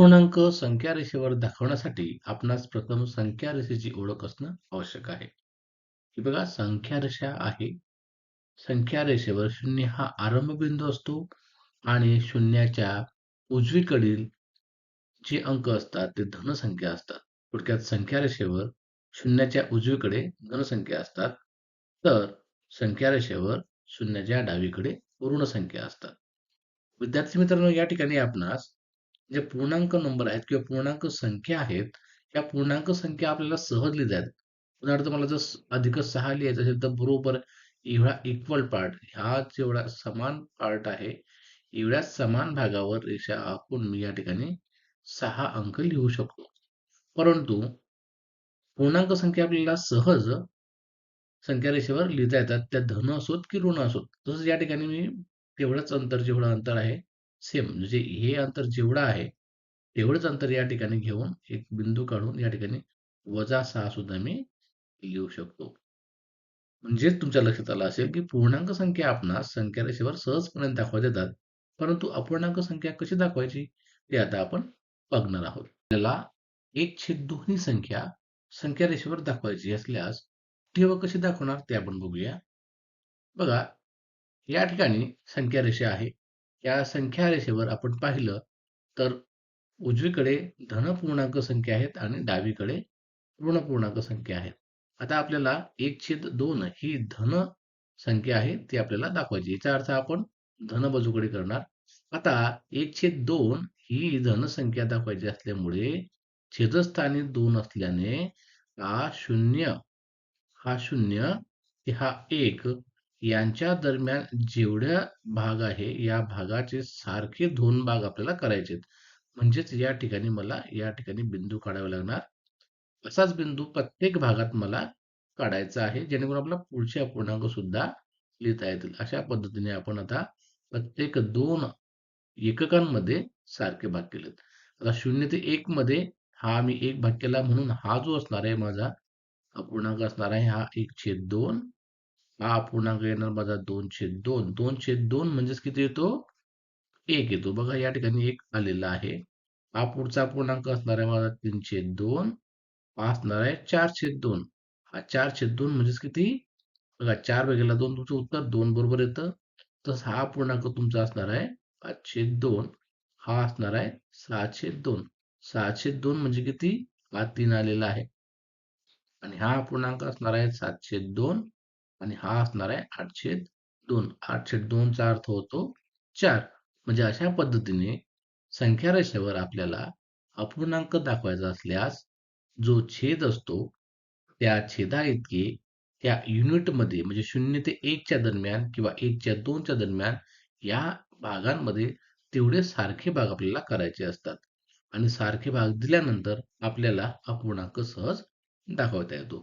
पूर्णांक संख्या रेषेवर दाखवण्यासाठी आपणास प्रथम संख्या रेषेची ओळख असणं आवश्यक आहे. की बघा संख्या रेषा आहे. संख्या रेषेवर शून्य हा आरंभ बिंदू असतो आणि शून्याच्या उजवीकडील जे अंक असतात ते धनसंख्या असतात. थोडक्यात संख्या रेषेवर शून्याच्या उजवीकडे धनसंख्या असतात, तर संख्या रेषेवर शून्याच्या डावीकडे ऋण संख्या असतात. विद्यार्थी मित्रांनो या ठिकाणी आपणास जे पूर्णांक नंबर आहेत किंवा पूर्णांक संख्या आहेत, या पूर्णांक संख्या आपल्याला सहज लिहिता आहेत. उदाहरणार्थ मला जर अधिक सहा लिहायचं असेल तर बरोबर एवढा इक्वल पार्ट हा जेवढा समान पार्ट आहे, एवढ्या समान भागावर रेषा आखून मी या ठिकाणी सहा अंक लिहू शकतो. परंतु पूर्णांक संख्या आपल्याला सहज संख्या रेषेवर लिहिता येतात. त्या धन असोत की ऋण असोत. तसंच या ठिकाणी मी तेवढंच अंतर जेवढं अंतर आहे सेम म्हणजे हे अंतर जेवढं आहे तेवढंच अंतर या ठिकाणी घेऊन एक बिंदू काढून या ठिकाणी वजा सहा सुद्धा मी घेऊ शकतो. म्हणजेच तुमच्या लक्षात आलं असेल की पूर्णांक संख्या आपणास संख्या रेषेवर सहजपणे दाखवता येतात. परंतु अपूर्णांक संख्या कशी दाखवायची ते आता आपण बघणार आहोत. आपल्याला एक छेद दोन्ही संख्या संख्या रेषेवर दाखवायची असल्यास ठेव कशी दाखवणार ते आपण बघूया. बघा या ठिकाणी संख्या रेषा आहे. या संख्या रेषेवर आपण पाहिलं तर उजवीकडे धन पूर्णांक संख्या आहेत आणि डावीकडे ऋण पूर्णांक संख्या आहेत. आता आपल्याला एक छेद दोन ही धन संख्या आहे ती आपल्याला दाखवायची. याचा अर्थ आपण धन बाजूकडे करणार. आता एक छेद दोन ही धन संख्या दाखवायची असल्यामुळे छेदस्थानी दोन असल्याने हा शून्य हा शून्य हा एक यांच्या दरम्यान जेवढ्या भाग आहे या भागाचे सारखे दोन भाग आपल्याला करायचे म्हणजेच या ठिकाणी मला या ठिकाणी बिंदू काढावा लागणार. असाच बिंदू प्रत्येक भागात मला काढायचा आहे जेणेकरून आपला पुढचे अपूर्णांक सुद्धा लिहिता येतील. अशा पद्धतीने आपण आता प्रत्येक दोन एककांमध्ये सारखे भाग केलेत. आता शून्य ते एक मध्ये हा मी एक भाग केला म्हणून हा जो असणार आहे माझा अपूर्णांक असणार आहे हा एक छेद दोन. हा पूर्णांक येणार माझा दोनशे दोन. दोनशे दोन म्हणजेच किती येतो? एक येतो. बघा या ठिकाणी एक आलेला आहे. हा पुढचा पूर्णांक असणार आहे माझा तीनशे दोन. असणार आहे चारशे दोन. हा चारशे दोन म्हणजेच किती? बघा चार वेगळेला दोन तुमचं उत्तर दोन बरोबर येतं. तसं हा पूर्णांक तुमचा असणार आहे पाचशे दोन. हा असणार आहे सहाशे दोन. सहाशे दोन म्हणजे किती? हा तीन आलेला आहे. आणि हा पूर्णांक असणार आहे सातशे दोन. आणि हा असणार आहे आठशे दोन. आठशे दोनचा अर्थ होतो चार. म्हणजे अशा पद्धतीने संख्या रेषेवर आपल्याला अपूर्णांक दाखवायचा असल्यास जो छेद असतो त्या छेदा इतके त्या युनिटमध्ये म्हणजे शून्य ते एकच्या दरम्यान किंवा एकच्या दोनच्या दरम्यान या भागांमध्ये तेवढे सारखे भाग आपल्याला करायचे असतात. आणि सारखे भाग दिल्यानंतर आपल्याला अपूर्णांक सहज दाखवता येतो.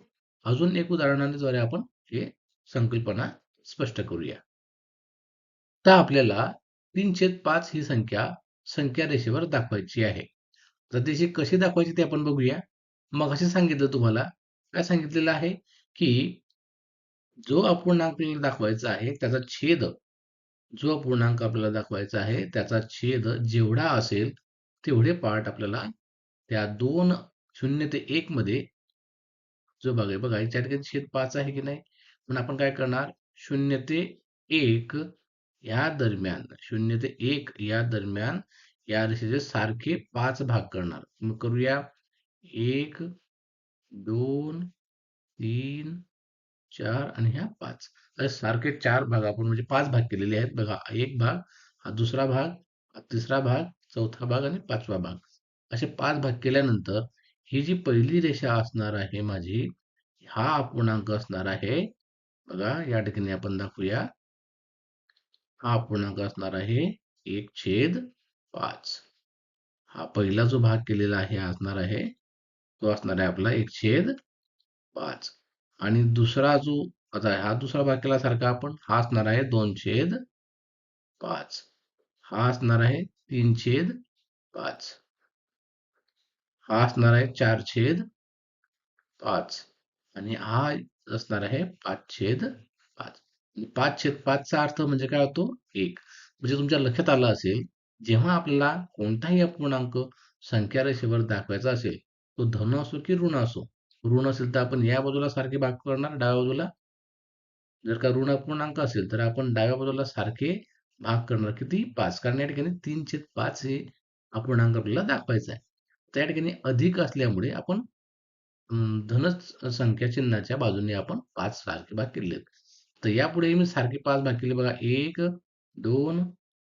अजून एक उदाहरणाद्वारे आपण हे संकल्पना स्पष्ट करूया. तर आपल्याला तीन छेद पाच ही संख्या संख्या रेषेवर दाखवायची आहे. तर त्याची कशी दाखवायची ते आपण बघूया. मग असे सांगितलं तुम्हाला काय सांगितलेलं आहे की जो अपूर्णांक दाखवायचा आहे त्याचा छेद जो अपूर्णांक आपल्याला दाखवायचा आहे त्याचा छेद जेवढा असेल तेवढे पार्ट आपल्याला त्या दोन शून्य ते एक मध्ये जो भाग आहे बघा याच्या ठिकाणी छेद पाच आहे की नाही? म्हणून आपण काय करणार? शून्य ते एक या दरम्यान शून्य ते एक या दरम्यान या रेषेचे सारखे पाच भाग करणार. मग करूया. एक दोन तीन चार आणि ह्या पाच. सारखे चार भाग आपण म्हणजे पाच भाग केलेले आहेत. बघा एक भाग हा दुसरा भाग तिसरा भाग चौथा भाग आणि पाचवा भाग. असे पाच भाग केल्यानंतर ही जी पहिली रेषा असणार आहे माझी हा अपूर्णांक असणार आहे बघा या ठिकाणी आपण दाखवूया. हा पूर्णांक असणार आहे एक छेद पाच. हा पहिला जो भाग केलेला आहे असणार आहे तो असणार आहे आपला एक छेद पाच. आणि दुसरा जो आता हा दुसरा भाग केला सारखा आपण हा असणार आहे दोन छेद पाच. हा असणार आहे तीन छेद पाच. हा असणार आहे चार छेद पाच. आणि हा असणार आहे पाच छेद पाच. पाच छेद पाचचा अर्थ म्हणजे काय होतो? एक. म्हणजे तुमच्या लक्षात आलं असेल जेव्हा आपल्याला कोणताही अपूर्णांक संख्या रेषेवर दाखवायचा असेल तो धन असो की ऋण असो ऋण असेल तर आपण या बाजूला सारखे भाग करणार डाव्या बाजूला. जर का ऋण अपूर्णांक असेल तर आपण डाव्या बाजूला सारखे भाग करणार. किती? पाच. कारण या ठिकाणी तीन छेद पाच हे अपूर्णांक आपल्याला दाखवायचा आहे. त्या ठिकाणी अधिक असल्यामुळे आपण धनच संख्या चिन्हाच्या बाजूने आपण पाच सारखे भाग केले तर यापुढे मी सारखे पाच भाग केले. बघा एक दोन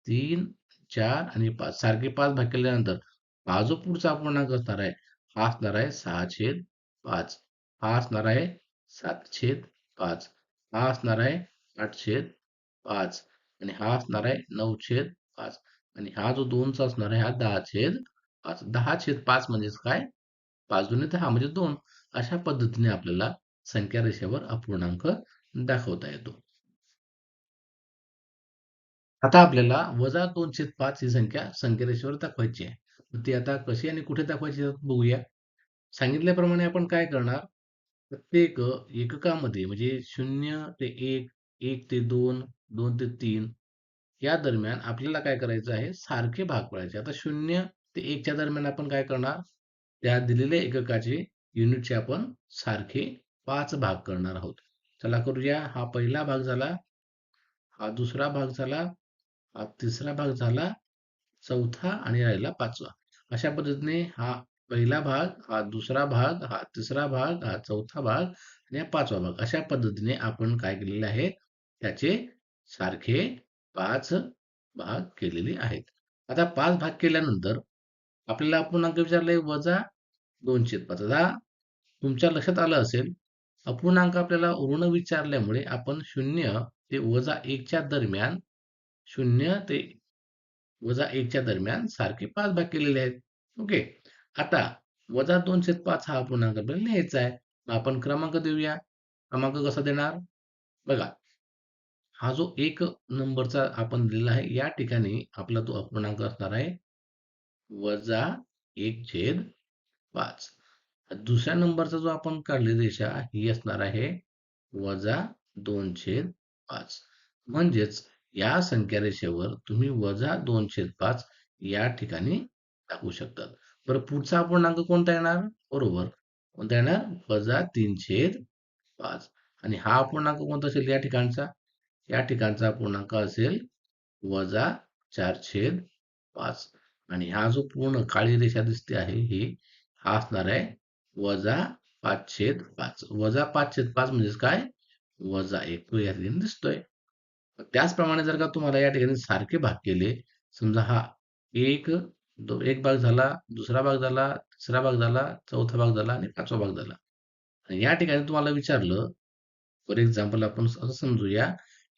तीन चार आणि पाच. सारखे पाच भाग केल्यानंतर हा जो पुढचा अपूर्णांक असणार आहे हा असणार आहे सहा छेद पाच. हा असणार आहे सात छेद पाच. हा असणार आहे आठ छेद पाच. आणि हा असणार आहे नऊ छेद पाच. आणि हा जो दोनचा असणार आहे हा दहा छेद पाच. दहा छेद पाच म्हणजेच काय? पाच दोन्ही दहा म्हणजे दोन अशा पद्धतीने आपल्याला संख्या रेषेवर अपूर्णांक दाखवता येतो. आता आपल्याला वजा दोनशे पाच ही संख्या संख्या रेषेवर दाखवायची आहे. ती आता कशी आणि कुठे दाखवायची बघूया. सांगितल्याप्रमाणे आपण काय करणार? प्रत्येक एककामध्ये म्हणजे शून्य ते एक एक ते दोन दोन ते तीन या दरम्यान आपल्याला काय करायचं आहे? सारखे भाग पडायचे. आता शून्य ते एकच्या दरम्यान आपण काय करणार? त्या दिलेल्या एककाचे युनिटचे आपण सारखे पाच भाग करणार आहोत. चला करूया. हा पहिला भाग झाला. हा दुसरा भाग झाला. हा तिसरा भाग झाला. चौथा आणि राहिला पाचवा. अशा पद्धतीने हा पहिला भाग हा दुसरा भाग हा तिसरा भाग हा चौथा भाग आणि हा पाचवा भाग. अशा पद्धतीने आपण काय केलेले आहे? त्याचे सारखे पाच भाग केलेले आहेत. आता पाच भाग केल्यानंतर आपल्याला पूर्णांक विचारलाय वजा दोनशे पाच आता तुमच्या लक्षात आलं असेल अपूर्णांक आपल्याला ऋण विचारल्यामुळे आपण शून्य ते वजा एकच्या दरम्यान शून्य ते वजा एकच्या दरम्यान सारखे पाच भाग केलेले आहेत. ओके. आता वजा दोनशे पाच हा अपूर्णांक आपल्याला लिहायचा आहे. आपण क्रमांक देऊया. क्रमांक कसा देणार? बघा. हा जो एक नंबरचा आपण दिलेला आहे या ठिकाणी आपला तो अपूर्णांक असणार आहे. वजा एक छेद पाच. दुसऱ्या नंबरचा जो आपण काढली रेषा ही असणार आहे वजा दोन छेद पाच. म्हणजेच या संख्या रेषेवर तुम्ही वजा दोन छेद पाच या ठिकाणी टाकू शकतात. बरं पुढचा अपूर्णांक कोणता येणार? बरोबर. कोणता येणार? वजा तीन छेद पाच. आणि हा अपूर्णांक कोणता असेल या ठिकाणचा? या ठिकाणचा पूर्णांक असेल वजा चार छेद पाच. आणि हा जो पूर्ण काळी रेषा दिसते आहे ही हा असणार आहे वजा पाचशेद पाच. वजा पाचशेद पाच म्हणजेच काय? वजा एक. तो या ठिकाणी दिसतोय. त्याचप्रमाणे जर का तुम्हाला या ठिकाणी सारखे भाग केले समजा हा एक एक भाग झाला दुसरा भाग झाला तिसरा भाग झाला चौथा भाग झाला आणि पाचवा भाग झाला. या ठिकाणी तुम्हाला विचारलं फॉर एक्झाम्पल आपण असं समजूया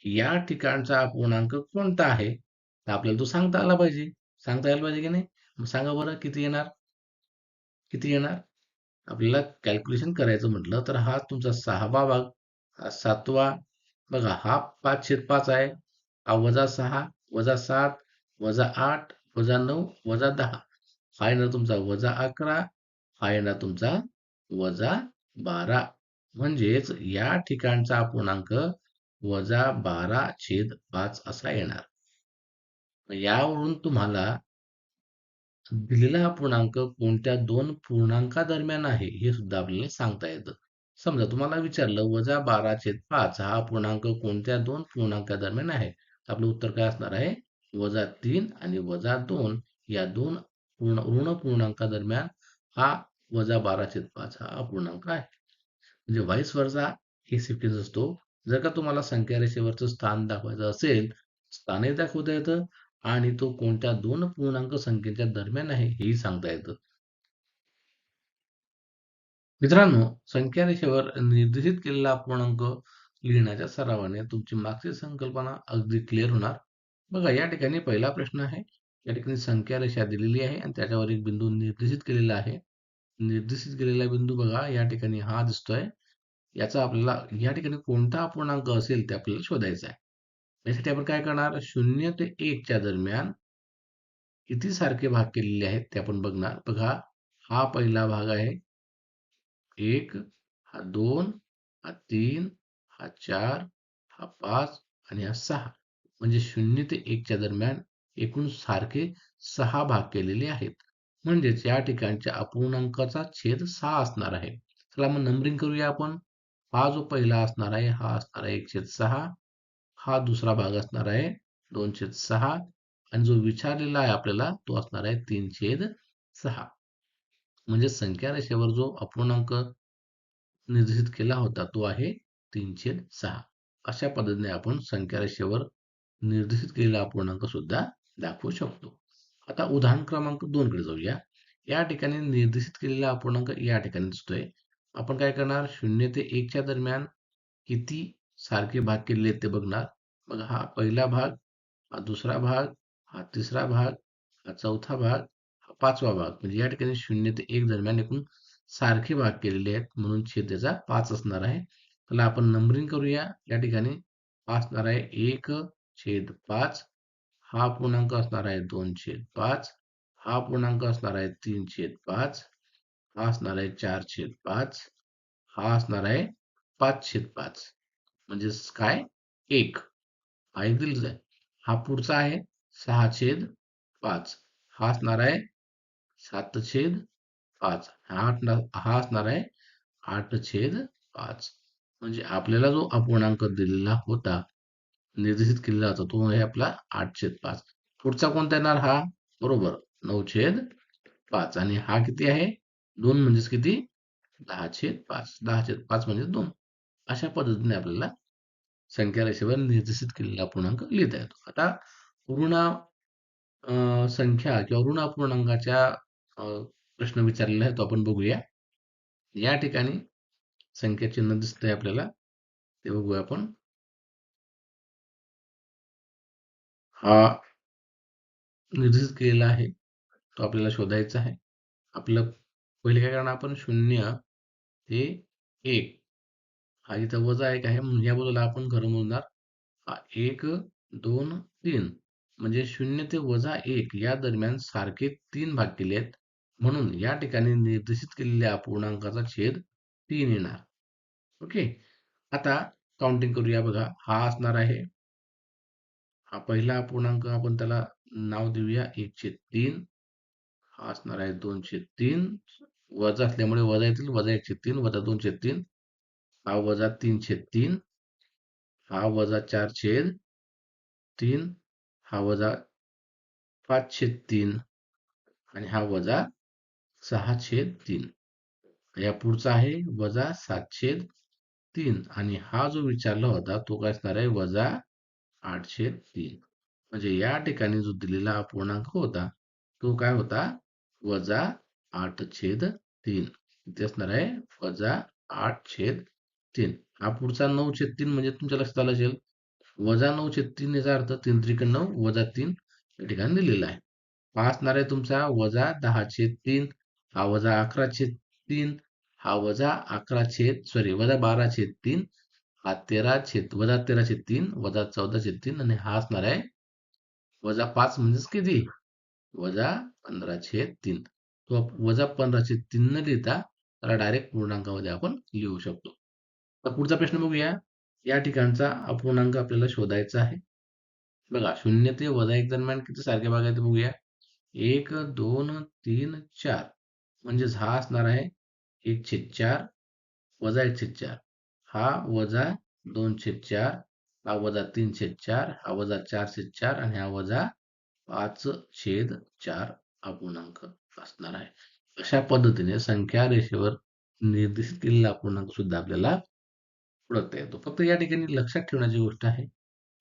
या ठिकाणचा पूर्णांक कोणता आहे? तर आपल्याला तो सांगता आला पाहिजे. सांगता यायला पाहिजे की नाही? सांगा बरं किती येणार? किती येणार? आपल्याला कॅल्क्युलेशन करायचं म्हटलं तर हा तुमचा सहावा भाग हा सातवा. बघा हा पाच छेद पाच आहे. हा वजा सहा वजा सात वजा आठ वजा नऊ वजा दहा. हा येणार तुमचा वजा अकरा हा येणार तुमचा वजा बारा. म्हणजेच या ठिकाणचा अपूर्णांक वजा बारा छेद पाच असा येणार. यावरून तुम्हाला दिलेला पूर्णांक कोणत्या दोन पूर्णांकादरम्यान आहे हे सुद्धा आपल्याला सांगता येतं. समजा तुम्हाला विचारलं वजा बारा छेद पाच हा पूर्णांक कोणत्या दोन पूर्णांकादरम्यान आहे? आपलं उत्तर काय असणार आहे? वजा तीन आणि वजा दोन या दोन पूर्ण ऋण पूर्णांकादरम्यान हा वजा बारा छेद पाच हा अपूर्णांक आहे. म्हणजे व्हाईस वर्जा हे सिक्वेन्स असतो. जर का तुम्हाला संख्या रेषेवरचं स्थान दाखवायचं असेल स्थानही दाखवता येतं. आणि तो कोणत्या दोन पूर्णांक संख्येच्या दरम्यान आहे हेही सांगता येतं. मित्रांनो संख्या रेषेवर निर्देशित केलेला अपूर्णांक लिहिण्याच्या सरावाने तुमची मागची संकल्पना अगदी क्लिअर होणार. बघा या ठिकाणी पहिला प्रश्न आहे या ठिकाणी संख्या रेषा दिलेली आहे आणि त्याच्यावर एक बिंदू निर्देशित केलेला आहे. निर्देशित केलेला बिंदू बघा या ठिकाणी हा दिसतोय. याचा आपल्याला या ठिकाणी कोणता अपूर्णांक असेल ते आपल्याला शोधायचा आहे. यासाठी आपण काय करणार? शून्य ते एकच्या दरम्यान किती सारखे भाग केलेले आहेत ते आपण बघणार. बघा हा पहिला भाग आहे. एक हा दोन हा तीन हा चार हा पाच आणि हा सहा. म्हणजे शून्य ते एकच्या दरम्यान एकूण सारखे सहा भाग केलेले आहेत. म्हणजेच या ठिकाणच्या अपूर्णांकाचा छेद सहा असणार आहे. चला मग नंबरिंग करूया आपण. हा जो पहिला असणार आहे हा असणार आहे एक छेद सहा. हा दुसरा भाग असणार आहे दोन छेद सहा आणि जो विचारलेला आहे आपल्याला तो असणार आहे तीन छेद सहा. म्हणजे संख्या रेषेवर जो अपूर्णांक निर्देशित केला होता तो आहे तीन छेद सहा. अशा पद्धतीने आपण संख्या रेषेवर निर्देशित केलेला अपूर्णांक सुद्धा दाखवू शकतो. आता उदाहरण क्रमांक दोन कडे जाऊया. या ठिकाणी निर्देशित केलेला अपूर्णांक या ठिकाणी दिसतोय. आपण काय करणार? शून्य ते एकच्या दरम्यान किती सारखे भाग केलेले आहेत ते बघणार. मग हा पहिला भाग हा दुसरा भाग हा तिसरा भाग हा चौथा भाग हा पाचवा भाग. म्हणजे या ठिकाणी शून्य ते एक दरम्यान एकूण सारखे भाग केलेले आहेत म्हणून छेद त्याचा पाच असणार आहे. त्याला आपण नंबरिंग करूया. या ठिकाणी असणार आहे. एक छेद पाच हा पूर्णांक असणार आहे दोन छेद पाच हा पूर्णांक असणार आहे तीन छेद पाच हा असणार आहे चार छेद पाच हा असणार आहे पाच छेद पाच. म्हणजेच काय? एक. हा एक जाय आहे हा पुढचा आहे सहा छेद पाच. हा असणार आहे सात छेद पाच. हा हा असणार आहे आठ छेद पाच. म्हणजे आपल्याला जो अपूर्णांक दिलेला होता निर्देशित केलेला होता तो आहे आपला आठ छेद पाच. पुढचा कोणता येणार? हा बरोबर नऊ छेद पाच. आणि हा किती आहे? दोन म्हणजेच किती? दहा छेद पाच. दहा छेद पाच म्हणजे दोन. अशा पद्धतीने आपल्याला संख्या निर्देशित केलेला पूर्णांक लिहिता येतो. आता ऋण संख्या किंवा ऋण अपूर्णांकाच्या प्रश्न विचारलेला आहे तो आपण बघूया. या ठिकाणी संख्या चिन्ह दिसतंय आपल्याला. ते बघूया आपण. हा निर्देशित केलेला आहे. तो आपल्याला शोधायचा आहे. आपलं पहिले काय करणार आपण? शून्य ते एक. हा इथं वजा एक आहे या बाजूला आपण खरं मोजणार हा एक दोन तीन. म्हणजे शून्य ते वजा एक या दरम्यान सारखे तीन भाग केले आहेत. म्हणून या ठिकाणी निर्देशित केलेल्या अपूर्णांकाचा छेद तीन येणार. ओके? आता काउंटिंग करूया बघा. हा असणार आहे. हा पहिला अपूर्णांक आपण त्याला नाव देऊया. एकशे तीन. हा असणार आहे दोनशे तीन. वजा असल्यामुळे वजा येतील. वजा एकशे तीन वजा दोनशे तीन. हा वजा तीनशे तीन. हा वजा चार छेद तीन. हा वजा पाचशे तीन. आणि हा वजा सहा छेद तीन. या पुढचा आहे वजा सातशे तीन. आणि हा जो विचारला होता तो काय असणार आहे? वजा आठशे तीन. म्हणजे या ठिकाणी जो दिलेला अपूर्णांक होता तो काय होता? वजा आठ छेद तीन. इथे असणार आहे वजा आठ छेद तीन. हा पुढचा नऊ छेद तीन म्हणजे तुमच्या लक्षात आलं असेल वजा नऊ छेद तीन याचा अर्थ तीन त्रिक नऊ वजा तीन या ठिकाणी दिलेला आहे. हा असणार आहे तुमचा वजा दहा छेद तीन हा वजा अकरा छेद तीन हा वजा अकरा छेद सॉरी वजा बारा छेद तीन हा तेरा छेद वजा तेरा छेद तीन वजा चौदा छेद तीन आणि हा असणार आहे वजा पाच म्हणजेच किती? वजा पंधरा छेद तीन. तो वजा पंधरा छेद तीन न लिहिता त्याला डायरेक्ट पूर्णांकामध्ये आपण लिहू शकतो. तर पुढचा प्रश्न बघूया. या ठिकाणचा अपूर्णांक आपल्याला शोधायचा आहे. बघा शून्य ते वजा एक दरम्यान किती सारखे भाग आहेत बघूया. एक दोन तीन चार. म्हणजेच हा असणार आहे एक छेद चार वजा एक छेद चार. हा वजा दोन छेद चार हा वजा तीन छेद चार हा वजा चार छेद चार आणि हा वजा पाच छेद चार अपूर्णांक असणार आहे. अशा पद्धतीने संख्या रेषेवर निर्देशित केलेला अपूर्णांक सुद्धा आपल्याला ओळखता येतो. फक्त या ठिकाणी लक्षात ठेवण्याची गोष्ट आहे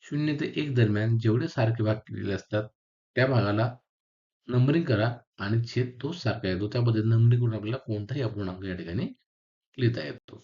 शून्य ते एक दरम्यान जेवढे सारखे भाग केलेले असतात त्या भागाला नंबरिंग करा आणि छेद तो सारखा येतो. त्या पद्धतीने नंबरिंग करून आपल्याला कोणताही अपूर्णांक या ठिकाणी लिहिता येतो.